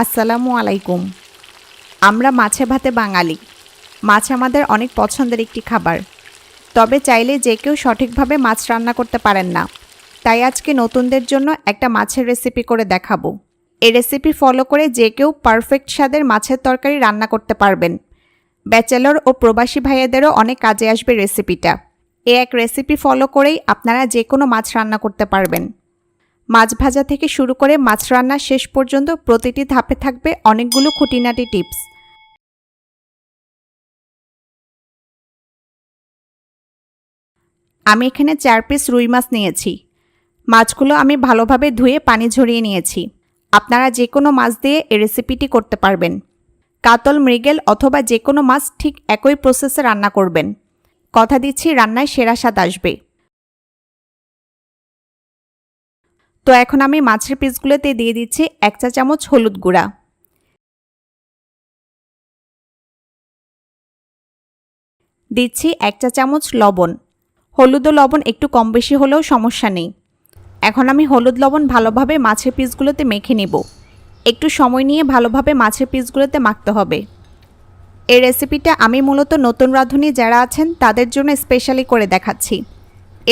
আসসালামু আলাইকুম। আমরা মাছে ভাতে বাঙালি। মাছ আমাদের অনেক পছন্দের একটি খাবার। তবে চাইলে যে কেউ সঠিকভাবে মাছ রান্না করতে পারেন না। তাই আজকে নতুনদের জন্য একটা মাছের রেসিপি করে দেখাবো। এই রেসিপি ফলো করে যে কেউ পারফেক্ট স্বাদের মাছের তরকারি রান্না করতে পারবেন। ব্যাচেলর ও প্রবাসী ভাইয়েদেরও অনেক কাজে আসবে রেসিপিটা এ এক রেসিপি ফলো করেই আপনারা যে কোনো মাছ রান্না করতে পারবেন। মাছ ভাজা থেকে শুরু করে মাছ রান্না শেষ পর্যন্ত প্রতিটি ধাপে থাকবে অনেকগুলো খুঁটিনাটি টিপস। আমি এখানে চার পিস রুই মাছ নিয়েছি। মাছগুলো আমি ভালোভাবে ধুয়ে পানি ঝরিয়ে নিয়েছি। আপনারা যে কোনো মাছ দিয়ে এই রেসিপিটি করতে পারবেন। কাতল মৃগেল অথবা যে কোনো মাছ ঠিক একই প্রসেসে রান্না করবেন। কথা দিচ্ছি, রান্নায় সেরা স্বাদ আসবে। তো এখন আমি মাছের পিসগুলোতে দিয়ে দিচ্ছি এক চা চামচ হলুদ গুঁড়া। দিচ্ছি এক চা চামচ লবণ। হলুদ ও লবণ একটু কম বেশি হলেও সমস্যা নেই। এখন আমি হলুদ লবণ ভালোভাবে মাছের পিসগুলোতে মেখে নিব। একটু সময় নিয়ে ভালোভাবে মাছের পিসগুলোতে মাখতে হবে। এই রেসিপিটা আমি মূলত নতুন রাঁধুনি যারা আছেন তাদের জন্য স্পেশালি করে দেখাচ্ছি।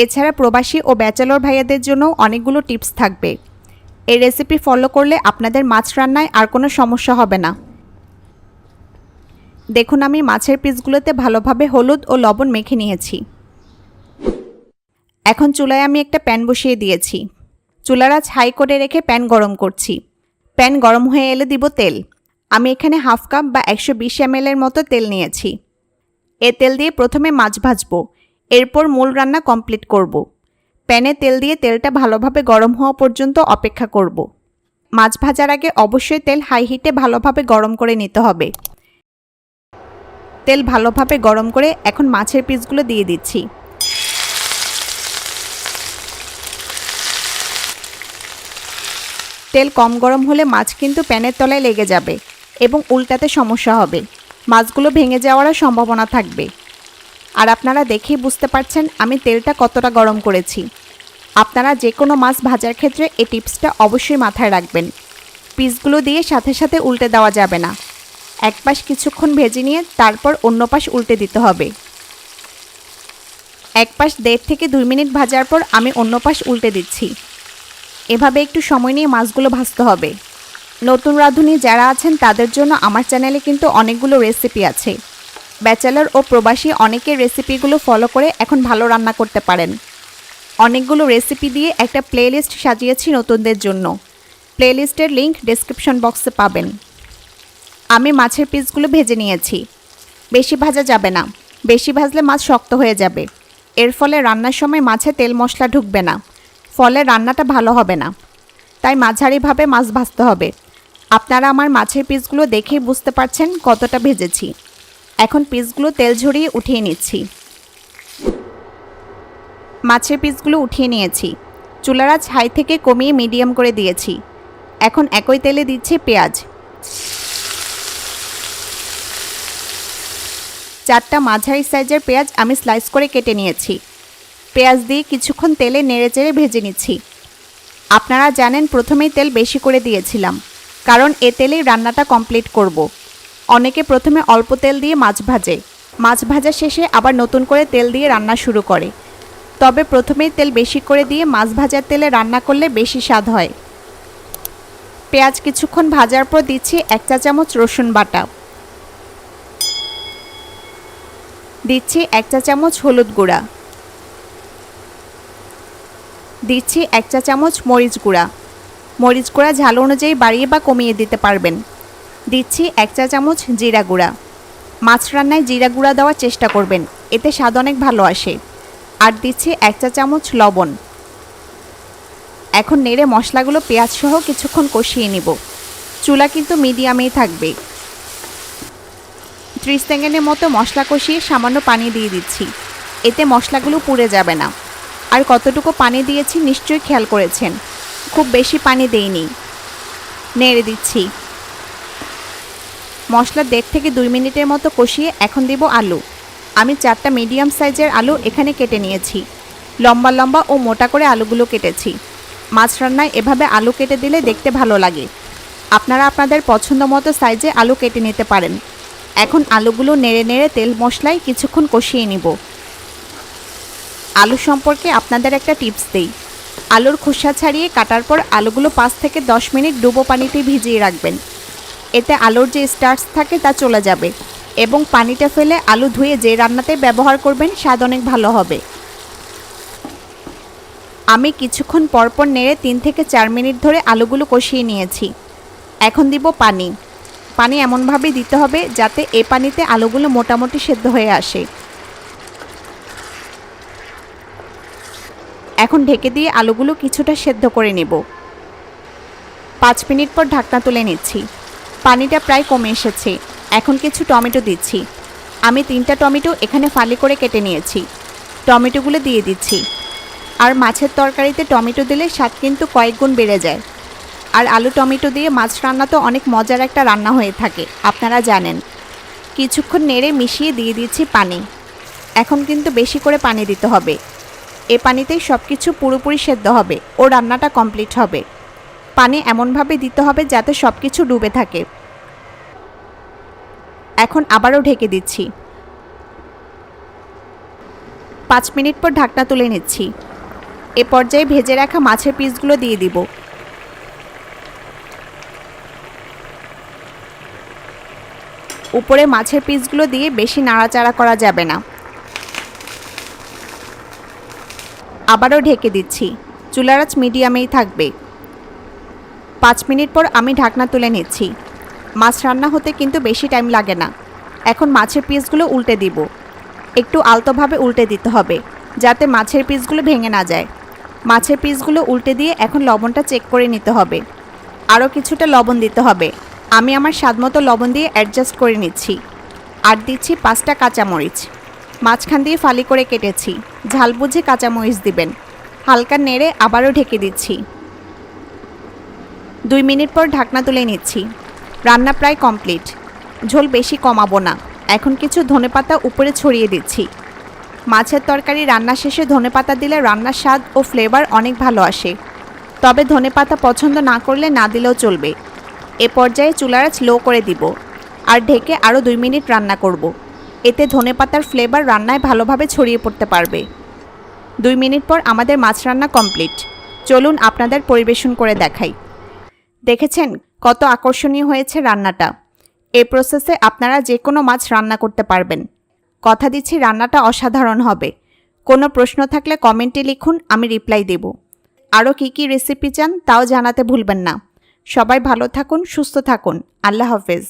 এছাড়া প্রবাসী ও ব্যাচেলর ভাইয়াদের জন্য অনেকগুলো টিপস থাকবে। এই রেসিপি ফলো করলে আপনাদের মাছ রান্নায় আর কোনো সমস্যা হবে না। দেখুন, আমি মাছের পিসগুলোতে ভালোভাবে হলুদ ও লবণ মেখে নিয়েছি। এখন চুলায় আমি একটা প্যান বসিয়ে দিয়েছি। চুলারা ছাই করে রেখে প্যান গরম করছি। প্যান গরম হয়ে এলে দিব তেল। আমি এখানে হাফ কাপ বা একশো বিশ এর মতো তেল নিয়েছি। এ তেল দিয়ে প্রথমে মাছ ভাজবো। এরপর মূল রান্না কমপ্লিট করব। প্যানে তেল দিয়ে তেলটা ভালোভাবে গরম হওয়া পর্যন্ত অপেক্ষা করব। মাছ ভাজার আগে অবশ্যই তেল হাই হিটে ভালোভাবে গরম করে নিতে হবে তেল ভালোভাবে গরম করে এখন মাছের পিসগুলো দিয়ে দিচ্ছি তেল কম গরম হলে মাছ কিন্তু প্যানের তলায় লেগে যাবে এবং উল্টাতে সমস্যা হবে মাছগুলো ভেঙে যাওয়ারও সম্ভাবনা থাকবে আর আপনারা দেখেই বুঝতে পারছেন আমি তেলটা কতটা গরম করেছি। আপনারা যে কোনো মাছ ভাজার ক্ষেত্রে এই টিপসটা অবশ্যই মাথায় রাখবেন। পিসগুলো দিয়ে সাথে সাথে উল্টে দেওয়া যাবে না। এক পাশ কিছুক্ষণ ভেজে নিয়ে তারপর অন্য পাশ উল্টে দিতে হবে। এক পাশ দেড় থেকে দুই মিনিট ভাজার পর আমি অন্য পাশ উল্টে দিচ্ছি। এভাবে একটু সময় নিয়ে মাছগুলো ভাজতে হবে। নতুন রাঁধুনি যারা আছেন তাদের জন্য আমার চ্যানেলে কিন্তু অনেকগুলো রেসিপি আছে। ব্যাচেলর ও প্রবাসী অনেকের রেসিপিগুলো ফলো করে এখন ভালো রান্না করতে পারেন। অনেকগুলো রেসিপি দিয়ে একটা প্লেলিস্ট সাজিয়েছি নতুনদের জন্য। প্লেলিস্টের লিংক ডেসক্রিপশন বক্সে পাবেন। আমি মাছের পিসগুলো ভেজে নিয়েছি। বেশি ভাজা যাবে না। বেশি ভাজলে মাছ শক্ত হয়ে যাবে। এর ফলে রান্নার সময় মাছে তেল মশলা ঢুকবে না। ফলে রান্নাটা ভালো হবে না। তাই মাঝারিভাবে মাছ ভাজতে হবে। আপনারা আমার মাছের পিসগুলো দেখেই বুঝতে পারছেন কতটা ভেজেছি। এখন পিসগুলো তেল ঝরিয়ে উঠিয়ে নিচ্ছি। মাছের পিসগুলো উঠিয়ে নিয়েছি। চুলারা ছাই থেকে কমিয়ে মিডিয়াম করে দিয়েছি। এখন একই তেলে দিচ্ছি পেঁয়াজ। চারটা মাঝারি সাইজের পেঁয়াজ আমি স্লাইস করে কেটে নিয়েছি। পেঁয়াজ দিয়ে কিছুক্ষণ তেলে নেড়ে চেড়ে ভেজে নিচ্ছি। আপনারা জানেন প্রথমেই তেল বেশি করে দিয়েছিলাম, কারণ এ তেলেই রান্নাটা কমপ্লিট করব। অনেকে প্রথমে অল্প তেল দিয়ে মাছ ভাজে। মাছ ভাজা শেষে আবার নতুন করে তেল দিয়ে রান্না শুরু করে। তবে প্রথমেই তেল বেশি করে দিয়ে মাছ ভাজার তেলে রান্না করলে বেশি স্বাদ হয়। পেঁয়াজ কিছুক্ষণ ভাজার পর দিচ্ছি এক চা চামচ রসুন বাটা। দিচ্ছি এক চা চামচ হলুদ গুঁড়া। দিচ্ছি এক চা চামচ মরিচ গুঁড়া। মরিচ গুঁড়া ঝাল অনুযায়ী বাড়িয়ে বা কমিয়ে দিতে পারবেন। দিচ্ছি এক চা চামচ জিরা গুঁড়া। মাছ রান্নায় জিরা গুঁড়া দেওয়ার চেষ্টা করবেন, এতে স্বাদ অনেক ভালো আসে। আর দিচ্ছি এক চা চামচ লবণ। এখন নেড়ে মশলাগুলো পেঁয়াজ সহ কিছুক্ষণ কষিয়ে নিব। চুলা কিন্তু মিডিয়ামেই থাকবে। ত্রিশ সেকেন্ডের মতো মশলা কষিয়ে সামান্য পানি দিয়ে দিচ্ছি। এতে মশলাগুলো পুড়ে যাবে না। আর কতটুকু পানি দিয়েছি নিশ্চয়ই খেয়াল করেছেন। খুব বেশি পানি দেইনি। নেড়ে দিচ্ছি। মশলা দেড় থেকে দুই মিনিটের মতো কষিয়ে এখন দেব আলু। আমি চারটা মিডিয়াম সাইজের আলু এখানে কেটে নিয়েছি। লম্বা লম্বা ও মোটা করে আলুগুলো কেটেছি। মাছ রান্নায় এভাবে আলু কেটে দিলে দেখতে ভালো লাগে। আপনারা আপনাদের পছন্দ মতো সাইজে আলু কেটে নিতে পারেন। এখন আলুগুলো নেড়ে নেড়ে তেল মশলায় কিছুক্ষণ কষিয়ে নিব। আলু সম্পর্কে আপনাদের একটা টিপস দেই। আলুর খোসা ছাড়িয়ে কাটার পর আলুগুলো পাঁচ থেকে দশ মিনিট ডুবো পানিতে ভিজিয়ে রাখবেন। এতে আলুর যে স্টার্স থাকে তা চলে যাবে এবং পানিটা ফেলে আলু ধুয়ে যে রান্নাতে ব্যবহার করবেন স্বাদ অনেক ভালো হবে। আমি কিছুক্ষণ পরপর নেড়ে তিন থেকে চার মিনিট ধরে আলুগুলো কষিয়ে নিয়েছি। এখন দিব পানি। পানি এমনভাবে দিতে হবে যাতে এ পানিতে আলুগুলো মোটামুটি সেদ্ধ হয়ে আসে। এখন ঢেকে দিয়ে আলুগুলো কিছুটা সেদ্ধ করে নেব। পাঁচ মিনিট পর ঢাকনা তুলে নিচ্ছি। পানিটা প্রায় কমে এসেছে। এখন কিছু টমেটো দিচ্ছি। আমি তিনটা টমেটো এখানে ফালি করে কেটে নিয়েছি। টমেটোগুলো দিয়ে দিচ্ছি। আর মাছের তরকারিতে টমেটো দিলে স্বাদ কিন্তু কয়েক গুণ বেড়ে যায়। আর আলু টমেটো দিয়ে মাছ রান্না তো অনেক মজার একটা রান্না হয়ে থাকে, আপনারা জানেন। কিছুক্ষণ নেড়ে মিশিয়ে দিয়ে দিচ্ছি পানি। এখন কিন্তু বেশি করে পানি দিতে হবে। এ পানিতেই সব কিছু পুরোপুরি সেদ্ধ হবে ও রান্নাটা কমপ্লিট হবে। পানি এমনভাবে দিতে হবে যাতে সব কিছু ডুবে থাকে। এখন আবারও ঢেকে দিচ্ছি। পাঁচ মিনিট পর ঢাকনা তুলে নিচ্ছি। এ পর্যায়ে ভেজে রাখা মাছের পিসগুলো দিয়ে দিব। উপরে মাছের পিসগুলো দিয়ে বেশি নাড়াচাড়া করা যাবে না। আবারও ঢেকে দিচ্ছি। চুলারাজ মিডিয়ামেই থাকবে। পাঁচ মিনিট পর আমি ঢাকনা তুলে নিচ্ছি। মাছ রান্না হতে কিন্তু বেশি টাইম লাগে না। এখন মাছের পিসগুলো উল্টে দিব। একটু আলতোভাবে উল্টে দিতে হবে, যাতে মাছের পিসগুলো ভেঙে না যায়। মাছের পিসগুলো উল্টে দিয়ে এখন লবণটা চেক করে নিতে হবে। আরও কিছুটা লবণ দিতে হবে। আমি আমার স্বাদমতো লবণ দিয়ে অ্যাডজাস্ট করে নিচ্ছি। আর দিচ্ছি পাঁচটা কাঁচামরিচ। মাঝখান দিয়ে ফালি করে কেটেছি। ঝাল বুঝে কাঁচামরিচ দিবেন। হালকা নেড়ে আবারও ঢেকে দিচ্ছি। দুই মিনিট পর ঢাকনা তুলে নিচ্ছি। রান্না প্রায় কমপ্লিট। ঝোল বেশি কমাবো না। এখন কিছু ধনেপাতা উপরে ছড়িয়ে দিচ্ছি। মাছের তরকারি রান্না শেষে ধনেপাতা দিলে রান্নার স্বাদ ও ফ্লেভার অনেক ভালো আসে। তবে ধনেপাতা পছন্দ না করলে না দিলেও চলবে। এ পর্যায়ে চুলারাজ লো করে দিব আর ঢেকে আরও দুই মিনিট রান্না করব। এতে ধনেপাতার ফ্লেভার রান্নায় ভালোভাবে ছড়িয়ে পড়তে পারবে। দুই মিনিট পর আমাদের মাছ রান্না কমপ্লিট। চলুন আপনাদের পরিবেশন করে দেখাই। দেখেছেন কত আকর্ষণীয় হয়েছে রান্নাটা। এ প্রসেসে আপনারা যে কোনো মাছ রান্না করতে পারবেন। কথা দিচ্ছি রান্নাটা অসাধারণ হবে। কোনো প্রশ্ন থাকলে কমেন্টে লিখুন, আমি রিপ্লাই দেব। আরও কী কী রেসিপি চান তাও জানাতে ভুলবেন না। সবাই ভালো থাকুন, সুস্থ থাকুন। আল্লাহ হাফেজ।